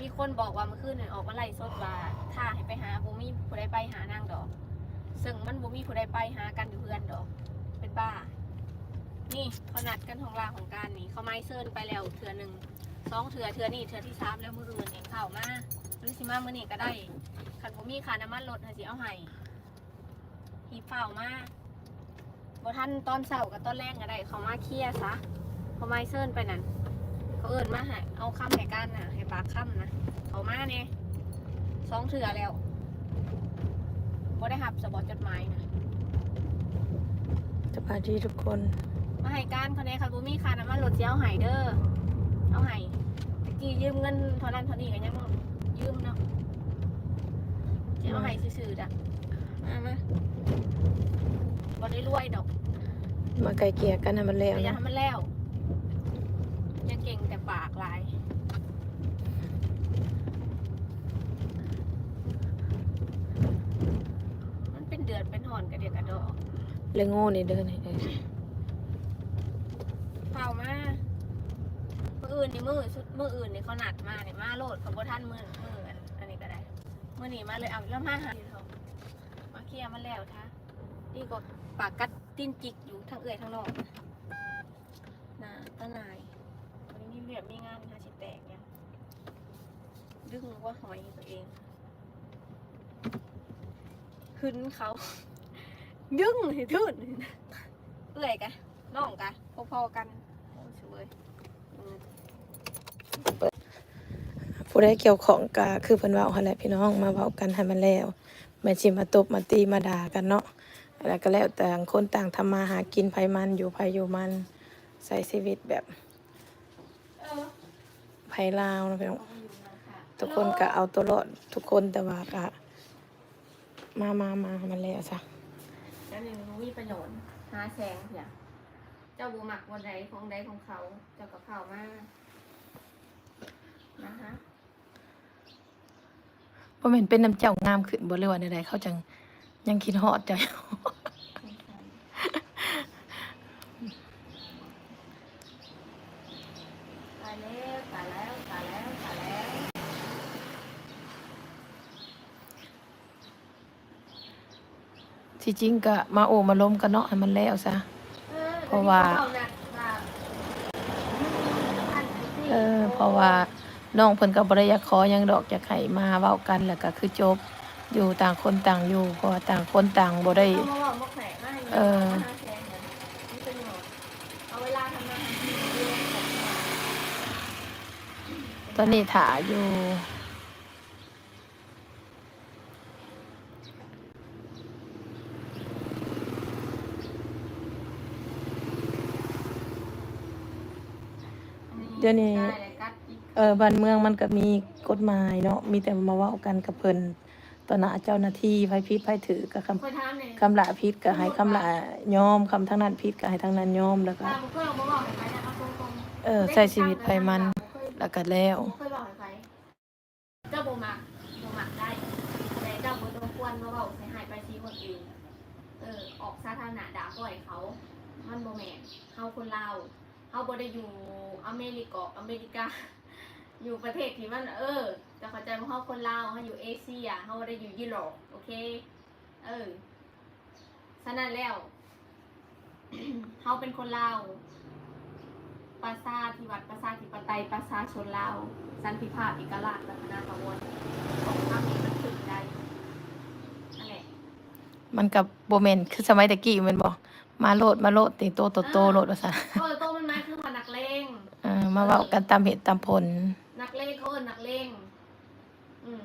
มีคนบอกว่าเมื่อคืนออกมาไล่สดว่าถ้าให้ไปหาบ่มีผู้ใดไปหานางดอก ซึ่งมันบ่มีผู้ใดไปหากันอยู่เพื่อนดอก เป็นบ้า นี่เขานัดกันของลาของการนี่เขาไม้เซิร์นไปแล้วเถื่อหนึ่งสองเถื่อเถื่อนี่เถื่อที่สามแล้วมืออื่นเองเข้ามาหรือสิมามื้อนี้ก็ได้คันบ่มีค่าน้ำมันรถให้สิเอาให้หีเฝ้ามาบ่ทันตอนเช้ากับตอนแรกก็ได้เขามาเคลียร์ซะเขาไม้เซิร์นไปนั่น เขาเอิ้นมาให้เอาคำให้กันน่ะให้ปากคำนะเขามาเนี่ยสองเถื่อแล้วบ่ได้หับสบอจดหมายนะสวัสดีทุกคน มาให้การเขาเนี่ยค่ะบ่มีค่าน้ำมันรถสิเอาให้เด้อเอาให้ตะกี้ยืมเงินเท่านั้นเท่านี้ก็ยังบ่ยืมเนาะสิเอาให้ซื่อๆจ้ะมามาบ่ได้รวยดอก มาไกลเกลี่ยกันให้มันแล้วแต่อย่านะให้มันแล้ว อยังเก่งแต่ปากหลายมันเป็นเดือดเป็นหอนกระเดียกกระดอกเลยโง่นี่เดินให้เออเผามามืออื่นนี่มือสุดมืออื่นนี่เขาหนัดมาเนี่ยมาโลดกับพท่านมือมืออันอันนี้ก็ได้มือนี่มาเลยเอาแล้วมาหาเถอะมาเคลียร์มาแล้วท่าดีกว่าปากกัดตีนจิกอยู่ทั้งเอื่อยทั้งนอกนะต้นนาย วันนี้มีเรียบมีงานหาชิแตกเนี่ยดึงว่าหอยตัวเองหึนเขา ดึงให้ทื่นเอื่อยกันน้องกันพอๆกันโอ้สวยอืมผู้ใดเกี่ยวของก็คือเพิ่นเว้าหั่นแหละพี่น้องมาเว้ากันให้มันแล้วแม่นสิมาตบมาตีมาด่ากันเนาะแล้วก็แล้วแต่างคนต่างทำมาหากินไผมันอยู่ไผอยู่มันใช้ชีวิตแบบเออ ไผลาวเนาะพี่น้องเอาอยู่นะคะทุกคนก็เอาตัวรอดทุกคนแต่ว่าก็มามามาให้มันแล้วซะแล้วหนึ่งรู้มีประโยชน์หาแสงเผื่อเจ้าบูหมักวันใดของใดของเขา เจ้ากับเขามากนะคะบ่แม่นเป็นน้ำเจ้างามขึ้นบ่เลยว่าใดๆเขาจังยังคิดฮอดเจ้าอยู่ ตายแล้วตายแล้วตายแล้วตายแล้ว ที่จริงก็มาโอมาล้มกันเนาะให้มันแล้วซะ เพราะว่า เออ เพราะว่าน้องเพิ่นก็บ่ได้อยากขอหยังดอกอยากให้มาเว้ากันแล้วก็คือจบ อยู่ต่างคนต่างอยู่เพราะว่าต่างคนต่างบ่ได้ เอามาบอกมาแขวะมาให้ เออ หาแสงเหมือนนี่เป็นหมดเอาเวลาทำงานทำกินดูแลของเรา ตอนนี้ถ่าอยู่ เดี๋ยวนี้ได้เลยกัดอีกเออบ้านเมืองมันก็มีกฎหมายเนาะมีแต่มาเว้ากันกับเพิ่นต่อหน้าเจ้าหน้าที่ไผผิดไผถือก็คำคอยถามเนี่ยคำละผิดก็ให้คำละยอมคำทั้งนั้นผิดก็ให้ทั้งนั้นยอมแล้วก็ตามเคยเอามาบอกให้ใครนะเอาตรงๆเออใช้ชีวิตไปมันแล้วก็แล้วบ่เคยบอกให้ใครเจ้าโบมักโบมักได้แต่เจ้าโบต้องควรมาบอกให้หายไปซีคนอื่นเออออกสาธารณะด่าปล่อยเขามันโบแมนเฮาคนลาว เฮาบ่ได้อยู่อเมริกาอเมริกา อยู่ประเทศที่มันเออจะเข้าใจว่าเฮาคนลาวเฮาอยู่เอเชียเฮาบ่ได้อยู่ยุโรปโอเค เออฉะนั้นแล้วเฮาเป็นคนลาวประชาธิวัตประชาธิปไตยประชาชนลาวสันติภาพเอกราชและคณะกวนของภาคนี้มันถึงได้นั่นแหละมันกับโบเมนคือสมัยตะกี้แมันบอกมาโลดมาโลดติโตโตโตโลดว่าซะโอ้ มาเว้ากันตามเหตุตามผล นักเลงเขาเอิ้นนักเลงอืม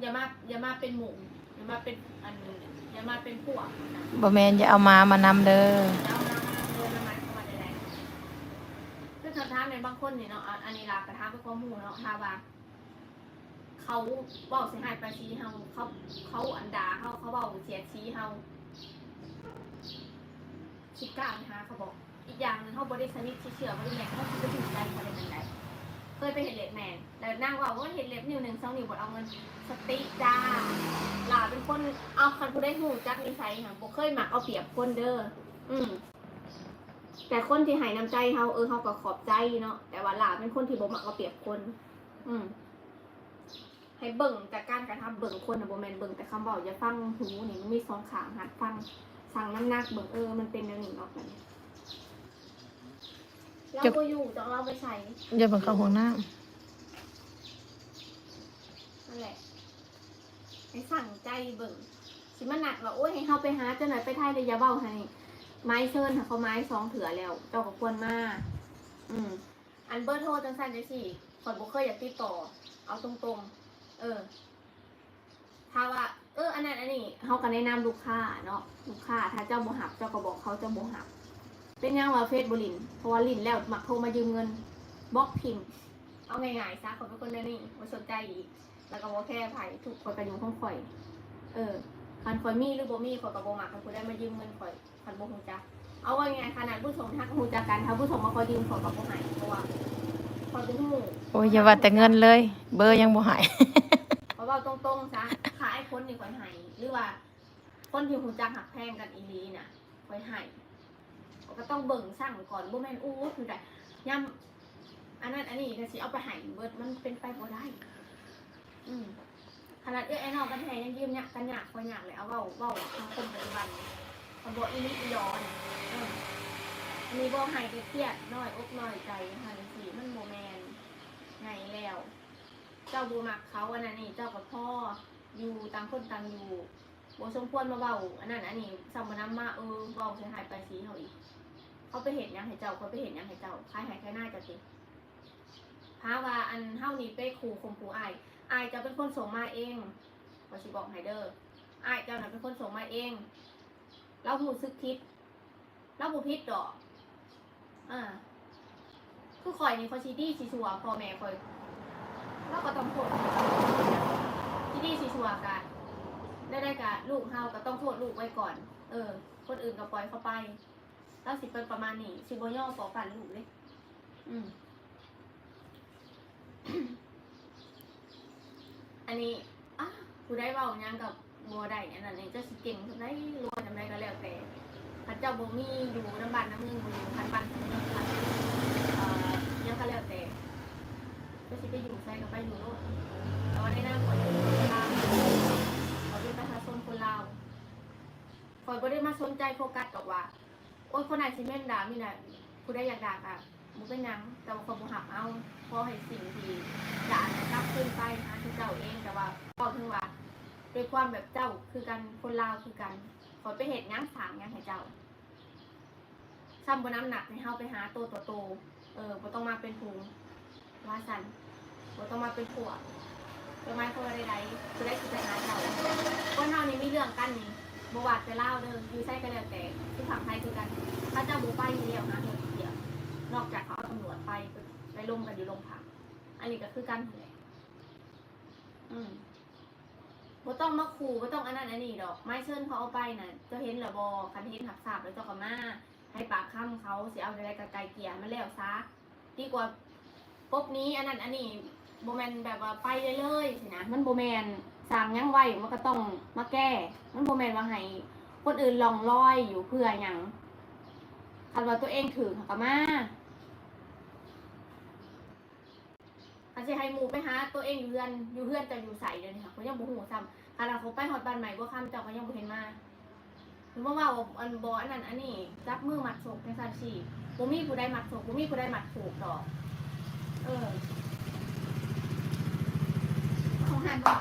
อย่ามาอย่ามาเป็นหมู่อย่ามาเป็นอันอย่ามาเป็นพวกนะบ่แม่นอย่าเอามามานำเด้อจะเอามาเดินมาเข้ามาใดๆคือคำถามในบางคนเนี่ยเนาะอันอันนี้ลากระทามเป็นข้อมูลเนาะถ้าว่า เขาบอกเสียหายไปชี้เฮาเขาเขาอันดาเขาเขาบอกเสียชี้เฮาคิดกล้านะคะเขาบอก อีกอย่างหนึงเขาบริสนิทที่เชื่อบริแมนเขาคิดไปถึงใจเขาเลยมันไดเคยไปเห็นเล็บแมนแล้วนั่งว่าว่าเห็นเล็บนิ้วหนึ่งสองนิ้วบดเอาเงินสติจ้าหลาเป็นคนเอาคันผู้ได้หูจักนิสัยค่ะบ่เคยหมักเอาเปรียบคนเด้ออืมแต่คนที่ให้น้ำใจเขาเออเขาก็ขอบใจเนาะแต่ว่าหลาเป็นคนที่บ่หมักเอาเปรียบคน อืมให้เบิ่งจากการกระทำเบิ่งคนนะโบแมนเบิ่งแต่คำบอกอย่าฟังหูนี่มันมีสองขางหัดฟังสั่งน้ำหนักเบิ่งเออมันเป็นแนวนี้เนาะแบบนี้ เราก็อยู่ต้องเราไปใส่อย่าเบิ่งเข้าห้องน้ำนั่นแหละให้สั่งใจเบิ่งสิมันหนักว่าโอ้ยให้เฮาไปหาเจ้าหน่อยไปไทยเลยอยาเบ้าให้ไม้เชิญค่ะเขาไม้สองเถื่อแล้ว เจ้าก็ควรมาอืม อันเบอร์โทรจังสันจังสี่ข่อยบ่เคยอยากติดต่อ เอาตรงๆ เออ ถ้าว่า เออ อันนั้นอันนี้เฮาก็แนะนำลูกค้าเนาะลูกค้า ถ้าเจ้าบ่หับเจ้าก็บอกเขาเจ้าบ่หับ เป็นยังว่าเฟซบ่ลินเพราะว่าลินแล้วมักโทรมายืมเงินบล็อกพิมพ์ เอาง่ายๆซะข่อยเป็นคนแนวนี้บ่สนใจอีก แล้วก็บ่แค่ไผทุกคนก็อยู่ของข่อย เออคันข่อยมีหรือบ่มีข่อยก็บ่มักคันผู้ใดมายืมเงินข่อยคันบ่ฮู้จักเอาว่าไงขนาดผู้ชมทักฮู้จักกันถ้าผู้ชมมาขอยืมข่อยก็บ่ให้เพราะว่าข่อยเป็นหมู่โอ้ยอย่าว่าแต่เงินเลย เบอร์ยังบ่หาย เพราะว่าตรงๆซะขายคนนี่ข่อยให้หรือว่า คนที่ฮู้จักหักแพงกันอีหลีน่ะข่อยให้ ก็ต้องเบิ่งสั่งก่อนบ่แม่นอู้คือได้ย่ำอันนั้นอันนี้ก็สิเอาไปให้เบิดมันเป็นไปบ่ได้ อืมขนาดเอ้ยไอ้น้องกันแท้ยังยืมเนี่ยกันหยากข่อยยากเลยเอาเว้าเว้าทางคนปัจจุบันเขาบอกอีนี่อีหยอนอันนี้บ่ให้เครียดน้อยอกน้อยใจค่ะจังซี่มันโมแมนไงแล้ว เจ้าบูมักเขาอันนั้นนี่เจ้ากับพ่ออยู่ต่างคนต่างอยู่บสมควรมาเว้าอันนั้นอันนี้สมนำมาเออเว้าเสียหายไปสีเขาอีก เขาไปเห็นยังให้เจ้าเขาไปเห็นยังให้เจ้าคล้ายหายคล้ายหน้าจะติพาว่าอันเฮานี่ไปขู่ข่มขู่อายอายจะเป็นคนส่งมาเองว่าสิบอกให้เด้ออายเจ้าน่ะเป็นคนส่งมาเอง เราหูซึกคิดเราบ่ผิดดอกอ่าคือข่อยนี่ข่อยซีดีซีชัวพ่อแม่ข่อยเราก็ต้องโทษซีดีซีชัวกันได้ได้กะลูกเฮาก็ต้องโทษลูกไว้ก่อน เออ คนอื่นก็ปล่อยเขาไป แล้วสิเป็นประมาณนี้สิบ่ย่อปอฟันลูกเลย อืม อันนี้อะผู้ได้เว้ายังกับบัวได้อันนั้นนี่จะสิเก่งทำได้รวยทำได้ก็แล้วแต่พระเจ้าบ่มีอยู่น้ำบ้านน้ำเมือบ่อยู่พันบ้นพันเมืองพันเอ่อยังก็แล้วแต่ก็สิไปอยู่ใส่ก็ไปอยู่โลดแต่ว่าในหน้าขอยเป็นคนลาวเขาเป็นประชาชนคนลาวข่อยบ่ได้มาสนใจโฟกัสกับว่า อ้ยคนไหนสิแม่นด่ามีน่ะผู้ใดอยากด่าก็บ่เป็นหยังแต่ว่าคนบ่หักเอาพราะให้สิ่งที่ด่าน่ะกลับขึ้นไปหาที่เจ้าเองแต่ว่าก็ถึงว่าด้วยความแบบเจ้าคือกันคนลาวคือกันขอไปเห็ดหยังสามหยังให้เจ้าซ้ำบนน้ำหนักให้เฮาไปหาตัวตัวโตเออบ่ต้องมาเป็นผูงว่าสันบ่ต้องมาเป็นผัวเป็นไม้คนใดๆจะได้คือไปหาเจ้าคนเฮานี่มีเรื่องกันนี่ บ่ว่าแต่เล่าเด้ออยู่ใส่กันแล้วแต่ที่ฝั่งไทยคือกันถ้าเจ้าบ่ไปเดียวหาเดียวนอกจากเขาตำรวจไปไปลงกันอยู่โรงพักอันนี้ก็คือกันนั่นแหละอืมบ่ต้องมาขู่บ่ต้องอันนั้นอันนี้ดอก ไม้เชิญเขาเอาไปน่ะจะเห็นหรอบอคันเห็นหักสาบแล้วเจ้าก็มาให้ปากคำเขาสิเอาอะไรกับไก่เกลี่ยมันแล้วซะดีกว่าปบนี้อันนั้นอันนี้โบแมนแบบว่าไปเลยเลยสินะมันโบแมน สั่งยังไว้มันก็ต้องมาแก้ มันโบแมนว่าให้คนอื่นลองลอยอยู่เพื่อหยังคันว่าตัวเองถือเขาก็มาคันสิให้หมูไปหาตัวเองอยู่เฮือนอยู่เฮือนจะอยู่ใส่เดี๋ยวนี้ค่ะเขายังบ่ฮู้ซ้ำขณะเขาไปฮอดบ้านใหม่บ่คำเจ้าก็ยังบ่เห็นมาคือว่าว่าอันบ่อันนั้นอันนี้จับมือมัดโศกในซั่นสิบ่มีผู้ใดมัดโศกบ่มีผู้ใดมัดผูกดอก เออของหันบ่